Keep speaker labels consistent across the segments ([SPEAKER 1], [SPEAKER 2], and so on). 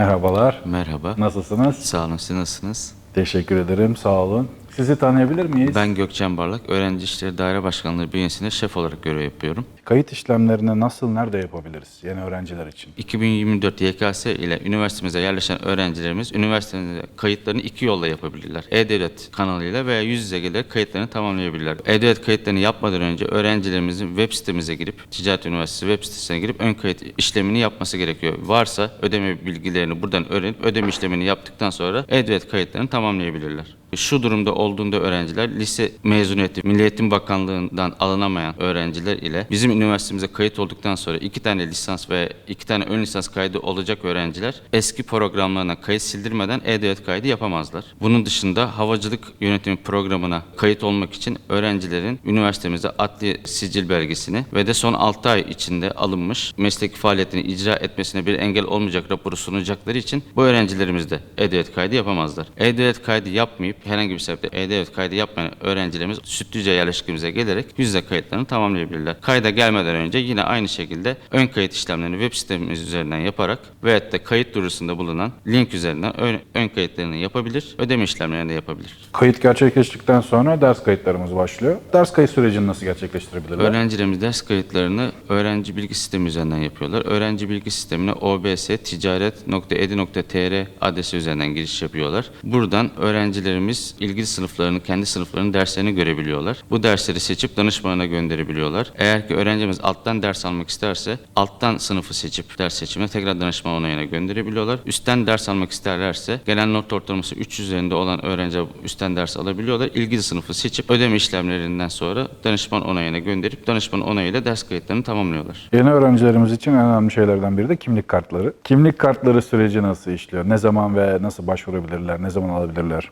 [SPEAKER 1] Merhabalar.
[SPEAKER 2] Merhaba.
[SPEAKER 1] Nasılsınız?
[SPEAKER 2] Sağ olun, siz nasılsınız?
[SPEAKER 1] Teşekkür ederim. Sağ olun. Sizi tanıyabilir miyiz?
[SPEAKER 2] Ben Gökçen Barlak, Öğrenci İşleri Daire Başkanlığı bünyesinde şef olarak görev yapıyorum.
[SPEAKER 1] Kayıt işlemlerini nasıl, nerede yapabiliriz yeni öğrenciler için?
[SPEAKER 2] 2024 YKS ile üniversitemize yerleşen öğrencilerimiz üniversitemizde kayıtlarını iki yolla yapabilirler. E-Devlet kanalıyla veya yüz yüze gelerek kayıtlarını tamamlayabilirler. E-Devlet kayıtlarını yapmadan önce öğrencilerimizin web sitemize girip, Ticaret Üniversitesi web sitesine girip ön kayıt işlemini yapması gerekiyor. Varsa ödeme bilgilerini buradan öğrenip ödeme işlemini yaptıktan sonra E-Devlet kayıtlarını tamamlayabilirler. Şu durumda olduğunda öğrenciler lise mezuniyeti Milli Eğitim Bakanlığı'ndan alınamayan öğrenciler ile bizim üniversitemize kayıt olduktan sonra iki tane lisans ve iki tane ön lisans kaydı olacak öğrenciler eski programlarına kayıt sildirmeden E-Devlet kaydı yapamazlar. Bunun dışında havacılık yönetimi programına kayıt olmak için öğrencilerin üniversitemizde adli sicil belgesini ve de son 6 ay içinde alınmış mesleki faaliyetini icra etmesine bir engel olmayacak raporu sunacakları için bu öğrencilerimiz de E-Devlet kaydı yapamazlar. E-Devlet kaydı yapmayıp herhangi bir sebeple E-Devlet kaydı yapmayan öğrencilerimiz Sütlüce yerleşkemize gelerek yüz yüze kayıtlarını tamamlayabilirler. Kayda gelmeden önce yine aynı şekilde ön kayıt işlemlerini web sitemiz üzerinden yaparak veyahut da kayıt duyurusunda bulunan link üzerinden ön, ön kayıtlarını yapabilir, ödeme işlemlerini de yapabilir.
[SPEAKER 1] Kayıt gerçekleştikten sonra ders kayıtlarımız başlıyor. Ders kayıt sürecini nasıl gerçekleştirebilirler?
[SPEAKER 2] Öğrencilerimiz ders kayıtlarını öğrenci bilgi sistemi üzerinden yapıyorlar. Öğrenci bilgi sistemine obs.ticaret.edu.tr adresi üzerinden giriş yapıyorlar. Buradan öğrencilerimiz ilgili sınıflarını, kendi sınıflarının derslerini görebiliyorlar. Bu dersleri seçip danışmanına gönderebiliyorlar. Eğer ki öğrencimiz alttan ders almak isterse alttan sınıfı seçip ders seçimine tekrar danışman onayına gönderebiliyorlar. Üstten ders almak isterlerse gelen not ortalaması 3 üzerinde olan öğrenci üstten ders alabiliyorlar. İlgili sınıfı seçip ödeme işlemlerinden sonra danışman onayına gönderip danışman onayıyla ders kayıtlarını tamamlıyorlar.
[SPEAKER 1] Yeni öğrencilerimiz için en önemli şeylerden biri de kimlik kartları. Kimlik kartları süreci nasıl işliyor? Ne zaman ve nasıl başvurabilirler? Ne zaman alabilirler?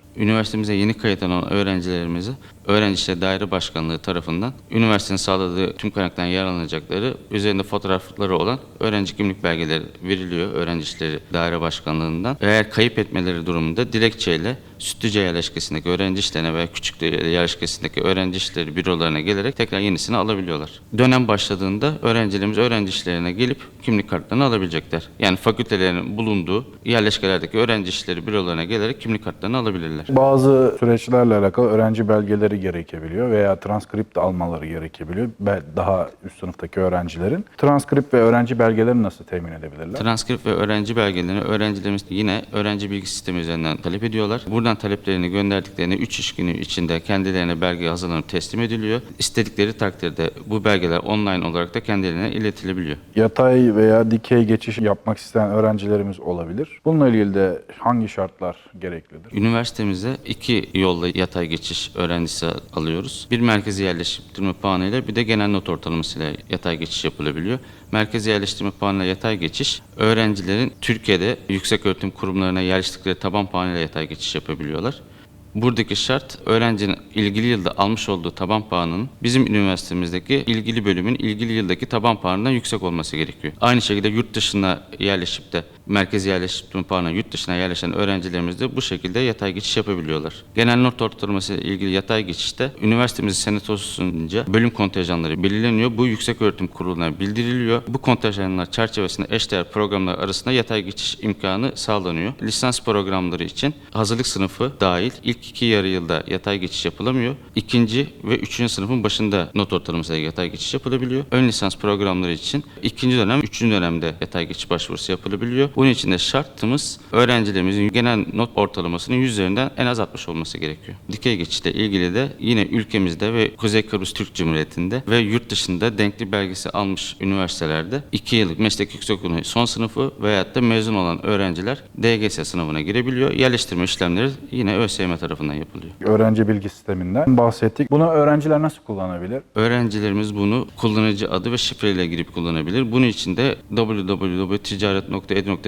[SPEAKER 2] Üniversitemize yeni kayıt alan öğrencilerimizi Öğrenci Daire Başkanlığı tarafından üniversitenin sağladığı tüm kaynaktan yararlanacakları üzerinde fotoğrafları olan öğrenci kimlik belgeleri veriliyor Öğrenci İşleri Daire Başkanlığı'ndan. Eğer kayıp etmeleri durumunda dilekçeyle Sütlüce yerleşkesindeki öğrenci işlerine veya Küçükle yerleşkesindeki öğrenci işleri bürolarına gelerek tekrar yenisini alabiliyorlar. Dönem başladığında öğrencilerimiz öğrenci işlerine gelip kimlik kartlarını alabilecekler. Yani fakültelerin bulunduğu yerleşkelerdeki öğrenci işleri bürolarına gelerek kimlik kartlarını alabilirler.
[SPEAKER 1] Bazı süreçlerle alakalı öğrenci belgeleri gerekebiliyor veya transkript almaları gerekebiliyor. Daha üst sınıftaki öğrencilerin. Transkript ve öğrenci belgelerini nasıl temin edebilirler?
[SPEAKER 2] Transkript ve öğrenci belgelerini öğrencilerimiz yine öğrenci bilgi sistemi üzerinden talep ediyorlar. Buradan taleplerini gönderdiklerinde 3 iş günü içinde kendilerine belge hazırlanıp teslim ediliyor. İstedikleri takdirde bu belgeler online olarak da kendilerine iletilebiliyor.
[SPEAKER 1] Yatay veya dikey geçiş yapmak isteyen öğrencilerimiz olabilir. Bununla ilgili de hangi şartlar gereklidir?
[SPEAKER 2] Üniversitemize iki yolla yatay geçiş öğrencisi alıyoruz. Bir merkezi yerleştirme puanıyla bir de genel not ortalamasıyla yatay geçiş yapılabiliyor. Merkezi yerleştirme puanıyla yatay geçiş, öğrencilerin Türkiye'de yüksek öğretim kurumlarına yerleştikleri taban puanıyla yatay geçiş yapabiliyorlar. Buradaki şart öğrencinin ilgili yılda almış olduğu taban puanının bizim üniversitemizdeki ilgili bölümün ilgili yıldaki taban puanından yüksek olması gerekiyor. Aynı şekilde yurt dışına yerleşip de merkezi yerleştirme puanı yurt dışına yerleşen öğrencilerimiz de bu şekilde yatay geçiş yapabiliyorlar. Genel not ortalaması ile ilgili yatay geçişte üniversitemizin senatosunca bölüm kontenjanları belirleniyor. Bu yüksek öğretim kuruluna bildiriliyor. Bu kontenjanlar çerçevesinde eşdeğer programlar arasında yatay geçiş imkanı sağlanıyor. Lisans programları için hazırlık sınıfı dahil ilk iki yarı yılda yatay geçiş yapılamıyor. İkinci ve üçüncü sınıfın başında not ortalamasıyla yatay geçiş yapılabiliyor. Ön lisans programları için ikinci dönem, üçüncü dönemde yatay geçiş başvurusu yapılabiliyor. Bunun için de şartımız öğrencilerimizin genel not ortalamasının 100 üzerinden en az 60 olması gerekiyor. Dikey geçişle ilgili de yine ülkemizde ve Kuzey Kıbrıs Türk Cumhuriyeti'nde ve yurt dışında denkli belgesi almış üniversitelerde 2 yıllık meslek yüksekokulu son sınıfı veyahut da mezun olan öğrenciler DGS sınavına girebiliyor. Yerleştirme işlemleri yine ÖSYM tarafından yapılıyor.
[SPEAKER 1] Öğrenci bilgi sisteminden bahsettik. Bunu öğrenciler nasıl kullanabilir?
[SPEAKER 2] Öğrencilerimiz bunu kullanıcı adı ve şifreyle girip kullanabilir. Bunun için de www.ticaret.edu.tr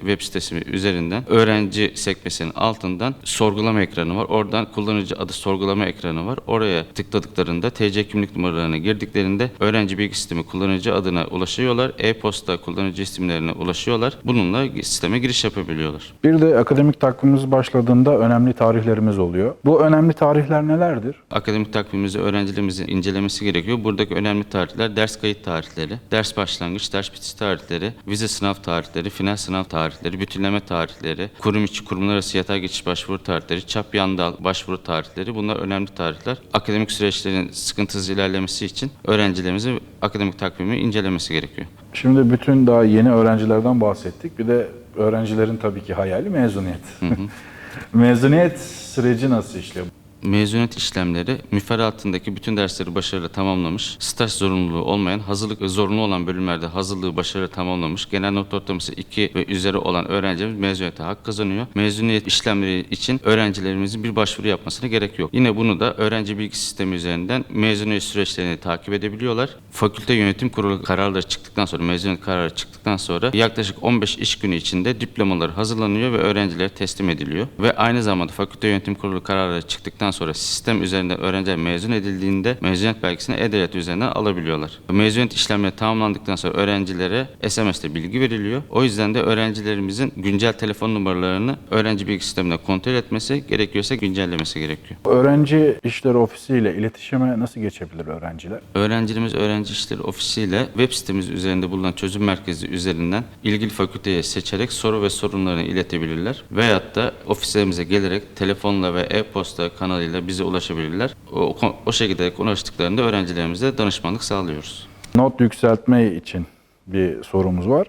[SPEAKER 2] web sitesi üzerinden öğrenci sekmesinin altından sorgulama ekranı var. Oradan kullanıcı adı sorgulama ekranı var. Oraya tıkladıklarında TC kimlik numaralarına girdiklerinde öğrenci bilgi sistemi kullanıcı adına ulaşıyorlar. E-posta kullanıcı isimlerine ulaşıyorlar. Bununla sisteme giriş yapabiliyorlar.
[SPEAKER 1] Bir de akademik takvimimiz başladığında önemli tarihlerimiz oluyor. Bu önemli tarihler nelerdir?
[SPEAKER 2] Akademik takvimimizi öğrencilerimizin incelemesi gerekiyor. Buradaki önemli tarihler ders kayıt tarihleri, ders başlangıç, ders bitiş tarihleri, vize sınav tarihleri, final final sınav tarihleri, bütünleme tarihleri, kurum içi kurumlar arası yatay geçiş başvuru tarihleri, çap yandal başvuru tarihleri bunlar önemli tarihler. Akademik süreçlerin sıkıntısız ilerlemesi için öğrencilerimizin akademik takvimi incelemesi gerekiyor.
[SPEAKER 1] Şimdi bütün daha yeni öğrencilerden bahsettik. Bir de öğrencilerin tabii ki hayali mezuniyet. mezuniyet süreci nasıl işliyor?
[SPEAKER 2] Mezuniyet işlemleri müfredatındaki bütün dersleri başarıyla tamamlamış, staj zorunluluğu olmayan, hazırlık zorunlu olan bölümlerde hazırlığı başarıyla tamamlamış, genel not ortalaması 2 ve üzeri olan öğrencimiz mezuniyete hak kazanıyor. Mezuniyet işlemleri için öğrencilerimizin bir başvuru yapmasına gerek yok. Yine bunu da öğrenci bilgi sistemi üzerinden mezuniyet süreçlerini takip edebiliyorlar. Fakülte yönetim kurulu kararları çıktıktan sonra, mezuniyet kararı çıktıktan sonra yaklaşık 15 iş günü içinde diplomaları hazırlanıyor ve öğrencilere teslim ediliyor. Ve aynı zamanda fakülte yönetim kurulu kararları çıktıktan sonra sistem üzerinden öğrenciler mezun edildiğinde mezuniyet belgesini E-Devlet üzerinden alabiliyorlar. Mezuniyet işlemleri tamamlandıktan sonra öğrencilere SMS'te bilgi veriliyor. O yüzden de öğrencilerimizin güncel telefon numaralarını öğrenci bilgi sisteminde kontrol etmesi gerekiyorsa güncellemesi gerekiyor.
[SPEAKER 1] Öğrenci işleri ofisiyle iletişime nasıl geçebilir öğrenciler?
[SPEAKER 2] Öğrencilerimiz Öğrenci İşleri Ofisi ile web sitemiz üzerinde bulunan çözüm merkezi üzerinden ilgili fakülteye seçerek soru ve sorunlarını iletebilirler. Veyahut da ofislerimize gelerek telefonla ve e-posta kanalıyla bize ulaşabilirler. O, o şekilde ulaştıklarında öğrencilerimize danışmanlık sağlıyoruz.
[SPEAKER 1] Not yükseltme için bir sorumuz var.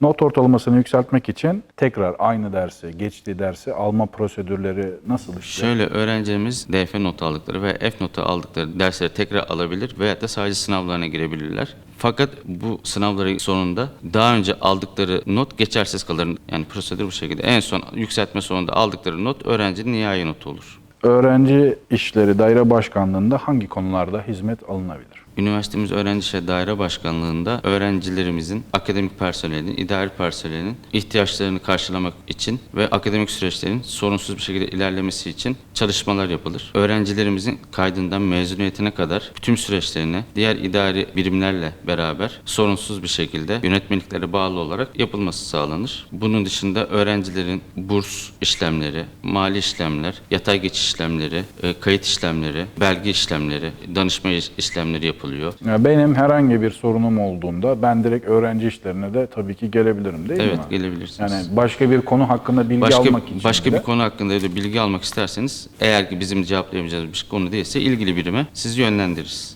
[SPEAKER 1] Not ortalamasını yükseltmek için tekrar aynı dersi, geçtiği dersi alma prosedürleri nasıl işliyor?
[SPEAKER 2] Şöyle öğrencilerimiz DF notu aldıkları ve F notu aldıkları dersleri tekrar alabilir veya da sadece sınavlarına girebilirler. Fakat bu sınavları sonunda daha önce aldıkları not geçersiz kalır. Yani prosedür bu şekilde. En son yükseltme sonunda aldıkları not öğrencinin nihai notu olur.
[SPEAKER 1] Öğrenci İşleri Daire Başkanlığı'nda hangi konularda hizmet alınabilir?
[SPEAKER 2] Üniversitemiz Öğrenci İşleri Daire Başkanlığı'nda öğrencilerimizin, akademik personelin, idari personelin ihtiyaçlarını karşılamak için ve akademik süreçlerin sorunsuz bir şekilde ilerlemesi için çalışmalar yapılır. Öğrencilerimizin kaydından mezuniyetine kadar tüm süreçlerine diğer idari birimlerle beraber sorunsuz bir şekilde yönetmeliklere bağlı olarak yapılması sağlanır. Bunun dışında öğrencilerin burs işlemleri, mali işlemler, yatay geçiş işlemleri, e, kayıt işlemleri, belge işlemleri, danışma iş- işlemleri yapılıyor.
[SPEAKER 1] Ya benim herhangi bir sorunum olduğunda ben direkt öğrenci işlerine de tabii ki gelebilirim değil
[SPEAKER 2] Evet
[SPEAKER 1] mi?
[SPEAKER 2] gelebilirsiniz.
[SPEAKER 1] Yani başka bir konu hakkında bilgi
[SPEAKER 2] başka
[SPEAKER 1] almak için
[SPEAKER 2] başka
[SPEAKER 1] de-
[SPEAKER 2] bir konu hakkında da bilgi almak isterseniz eğer ki bizim cevaplayamayacağımız bir konu değilse ilgili birime sizi yönlendiririz.